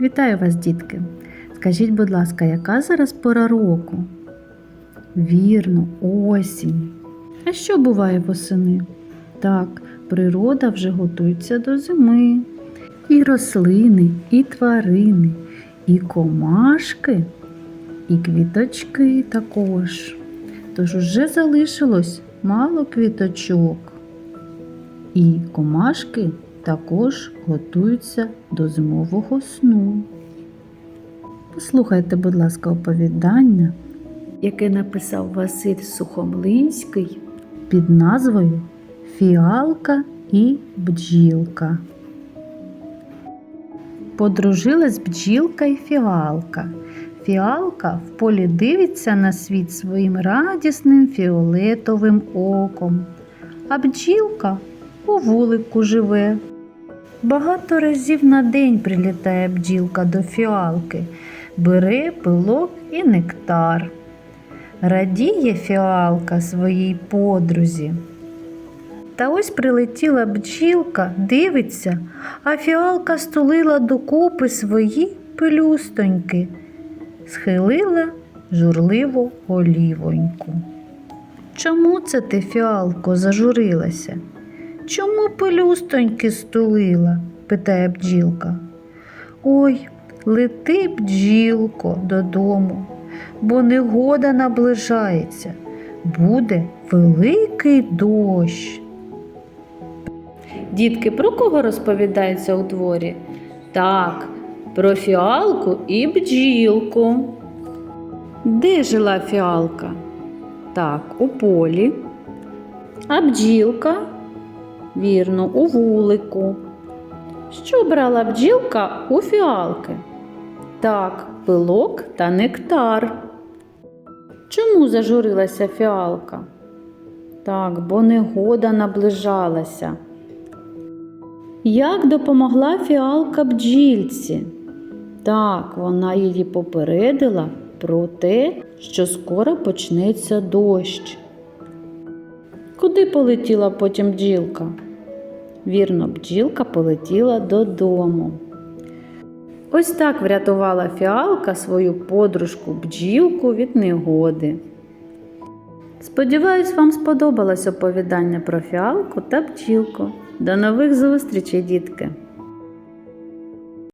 Вітаю вас, дітки! Скажіть, будь ласка, яка зараз пора року? Вірно, осінь. А що буває восени? Так, природа вже готується до зими. І рослини, і тварини, і комашки, і квіточки також. Тож уже залишилось мало квіточок. І комашки також готуються до зимового сну. Послухайте, будь ласка, оповідання, яке написав Василь Сухомлинський під назвою Фіалка і бджілка. Подружилась бджілка і фіалка. Фіалка в полі дивиться на світ своїм радісним фіолетовим оком, а бджілка у вулику живе. Багато разів на день прилітає бджілка до фіалки, бере пилок і нектар. Радіє фіалка своїй подрузі. Та ось прилетіла бджілка, дивиться, а фіалка стулила докупи свої пелюстоньки, схилила журливо голівоньку. Чому це ти, фіалко, зажурилася? Чому пелюстоньки стулила? питає бджілка. Ой, лети, бджілко, додому, бо негода наближається. Буде великий дощ. Дітки, про кого розповідається у творі? Так, про фіалку і бджілку. Де жила фіалка? Так, у полі. А бджілка? Вірно, у вулику. Що брала бджілка у фіалки? Так, пилок та нектар. Чому зажурилася фіалка? Так, бо негода наближалася. Як допомогла фіалка бджільці? Так, вона її попередила про те, що скоро почнеться дощ. Куди полетіла потім бджілка? Вірно, бджілка полетіла додому. Ось так врятувала фіалка свою подружку бджілку від негоди. Сподіваюсь, вам сподобалось оповідання про фіалку та бджілку. До нових зустрічей, дітки!